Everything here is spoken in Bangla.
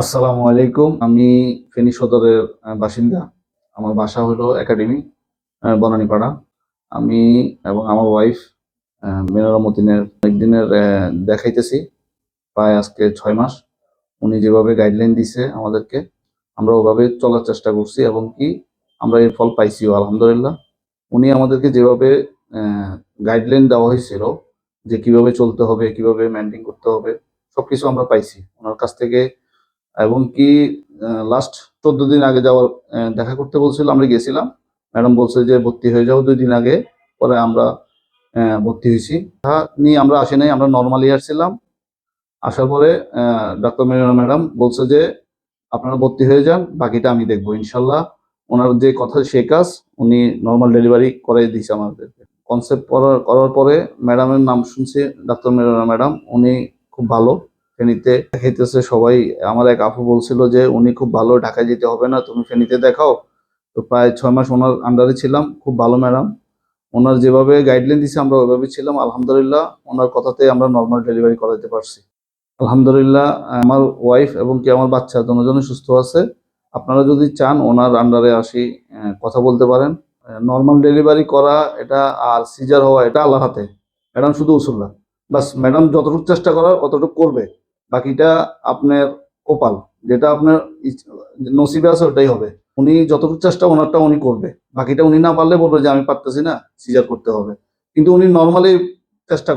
আসসালামু আলাইকুম। আমি ফেনী সদরের বাসিন্দা। আমার বাসা হলো একাডেমি বনানীপাড়া। আমি এবং আমার ওয়াইফ মেনরা মতিনের আহ, দেখাইতেছি। প্রায় আজকে ছয় মাস। উনি যেভাবে গাইডলাইন দিছে আমাদেরকে আমরা ওভাবে চলার চেষ্টা করছি এবং কি আমরা এর ফল পাইছিও আলহামদুলিল্লাহ। উনি আমাদেরকে যেভাবে গাইডলাইন দেওয়া হয়েছিল যে কীভাবে চলতে হবে কীভাবে মেনটেন করতে হবে সবকিছু আমরা পাইছি। ওনার কাছ থেকে এবং কি লাস্ট চোদ্দ দিন আগে যাওয়ার দেখা করতে বলছিল, আমরা গেছিলাম। ম্যাডাম বলছে যে, ভর্তি হয়ে যাও দুই দিন আগে, পরে আমরা ভর্তি হয়েছি। তা নিয়ে আমরা আসি নাই, আমরা নর্মালি আসছিলাম আসার পরে ডাক্তার মেরিনা ম্যাডাম বলছে যে, আপনারা ভর্তি হয়ে যান, বাকিটা আমি দেখব, ইনশাল্লাহ। ওনার যে কথা, সে কাজ উনি নর্মাল ডেলিভারি করে দিয়েছে আমাদেরকে। কনসেপ্ট করার করার পরে ম্যাডামের নাম শুনছি, ডাক্তার মেরিনা ম্যাডাম, উনি খুব ভালো। ফেনীতে দেখাইতেছে, সবাই আমার এক আপু বলছিল যে উনি খুব ভালো ঢাকায় যেতে হবে না, তুমি ফেনীতে দেখাও। তো প্রায় ছয় মাস ওনার আন্ডারে ছিলাম, খুব ভালো ম্যাডাম ওনার যেভাবে গাইডলাইন দিছে, আমরা ওইভাবে ছিলাম। আলহামদুলিল্লাহ, ওনার কথাতে আমরা নর্মাল ডেলিভারি করাতে পারছি। আলহামদুলিল্লাহ, আমার ওয়াইফ এবং কি আমার বাচ্চা দুজনে সুস্থ আছে। আপনারা যদি চান ওনার আন্ডারে আসি কথা বলতে পারেন। নর্মাল ডেলিভারি করা, এটা আর সিজার হওয়া, এটা আল্লাহর হাতে। ম্যাডাম শুধু উসুল্লাহ বাস ম্যাডাম যতটুকু চেষ্টা করার, অতটুকু করবে। বাকিটা আপনার কপাল, যেটা আপনার নসিবে আছে ওটাই হবে। উনি যতটুকু চেষ্টা ওনারটা উনি করবে। বাকিটা উনি না পারলে বলবে যে আমি পারতেছি না সিজার করতে হবে। কিন্তু উনি নর্মালি চেষ্টা করে।